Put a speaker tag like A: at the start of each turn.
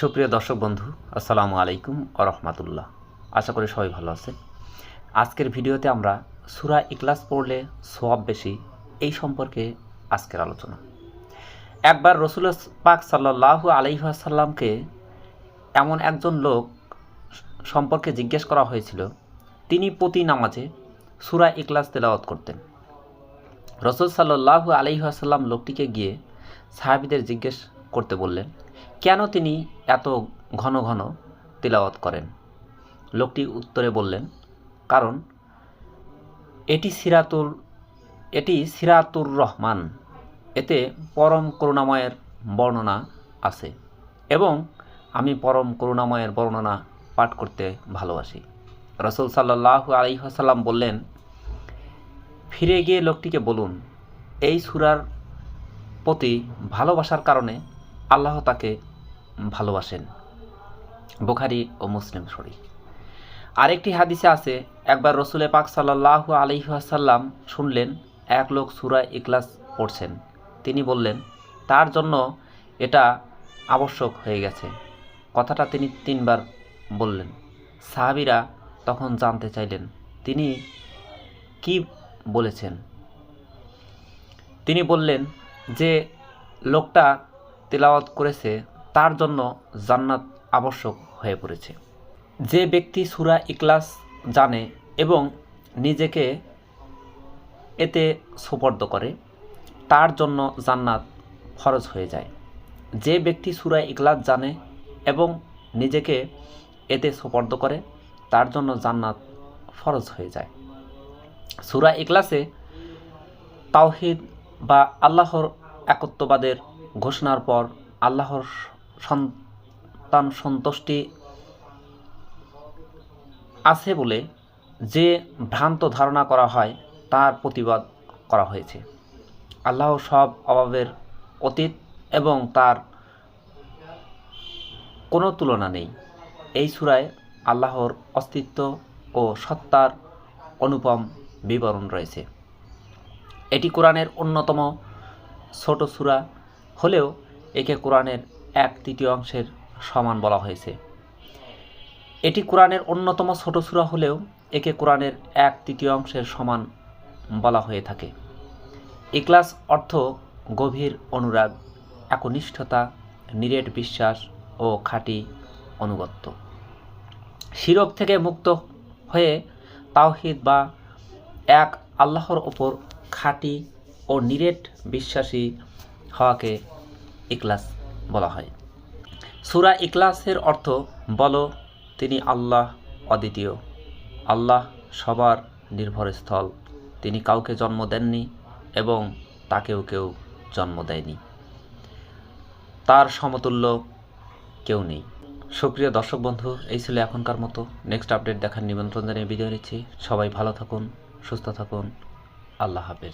A: সুপ্রিয় দর্শক বন্ধু, আসসালামু আলাইকুম ও রহমাতুল্লাহ। আশা করি সবাই ভালো আছেন। আজকের ভিডিওতে আমরা সুরা ইকলাস পড়লে সোয়াব বেশি, এই সম্পর্কে আজকের আলোচনা। একবার রসুল পাক সাল্লাহ আলাইসাল্লামকে এমন একজন লোক সম্পর্কে জিজ্ঞেস করা হয়েছিল, তিনি প্রতি নামাজে সুরা ইকলাস তেলাওয়াত করতেন। রসুল সাল্লাহ আলাইসাল্লাম লোকটিকে গিয়ে সাহাবিদের জিজ্ঞেস করতে বললেন কেন তিনি এত ঘন ঘন তিলাওয়াত করেন? লোকটি উত্তরে বললেন, কারণ এটি সিরাতুল, এটি সিরাতুর রহমান। এতে পরম করুণাময়ের বর্ণনা আছে এবং আমি পরম করুণাময়ের বর্ণনা পাঠ করতে ভালোবাসি। রসুল সাল্লাহ আলহিহাসাল্লাম বললেন, ফিরে গিয়ে লোকটিকে বলুন, এই সুরার প্রতি ভালোবাসার কারণে আল্লাহ তাকে ভালোবাসেন। বুখারি ও মুসলিম শরীফ। আরেকটি হাদিসে আছে, একবার রসুলে পাক সাল্লাহ আলহিহাসাল্লাম শুনলেন, এক লোক সুরা ইকলাস পড়ছেন। তিনি বললেন, তার জন্য এটা আবশ্যক হয়ে গেছে। কথাটা তিনি তিনবার বললেন। সাহাবিরা তখন জানতে চাইলেন, তিনি কি বলেছেন? তিনি বললেন যে, লোকটা তেলাওয়াত করেছে, তার জন্য জান্নাত আবশ্যক হয়ে পড়েছে। যে ব্যক্তি সুরা ইকলাস জানে এবং নিজেকে এতে সুপর্দ করে, তার জন্য জান্নাত ফরজ হয়ে যায়। যে ব্যক্তি সুরা ইকলাস জানে এবং নিজেকে এতে সুপর্দ করে, তার জন্য জান্নাত ফরজ হয়ে যায়। সুরা ইকলাসে তাওহিদ বা আল্লাহর একত্ববাদের ঘোষণার পর আল্লাহর সন্তান সন্তুষ্টি আছে বলে যে ভ্রান্ত ধারণা করা হয় তার প্রতিবাদ করা হয়েছে। আল্লাহ সব অভাবের অতীত এবং তার কোনো তুলনা নেই। এই সুরায় আল্লাহর অস্তিত্ব ও সত্তার অনুপম বিবরণ রয়েছে। এটি কোরআনের অন্যতম ছোট সুরা হলেও একে কোরআনের এক তৃতীয় অংশের সমান বলা হয়েছে। এটি কোরআনের অন্যতম ছোট সুরা হলেও একে কোরআনের এক তৃতীয় অংশের সমান বলা হয়ে থাকে। ইকলাস অর্থ গভীর অনুরাগ, একনিষ্ঠতা, নিরেট বিশ্বাস ও খাঁটি অনুগত্য শিরক থেকে মুক্ত হয়ে তাওহিদ বা এক আল্লাহর ওপর খাঁটি ও নিরেট বিশ্বাসী হওয়াকে ইকলাস বলা হয়। সুরা ইকলাসের অর্থ, বলো, তিনি আল্লাহ অদ্বিতীয়। আল্লাহ সবার নির্ভরস্থল তিনি কাউকে জন্ম দেননি এবং তাকেও কেউ জন্ম দেয়নি। তার সমতুল্য কেউ নেই। সুপ্রিয় দর্শক বন্ধু, এই ছিল এখনকার মতো। নেক্সট আপডেট দেখার নিমন্ত্রণ জানিয়ে বিদায় নিচ্ছি। সবাই ভালো থাকুন, সুস্থ থাকুন। আল্লাহ হাফেজ।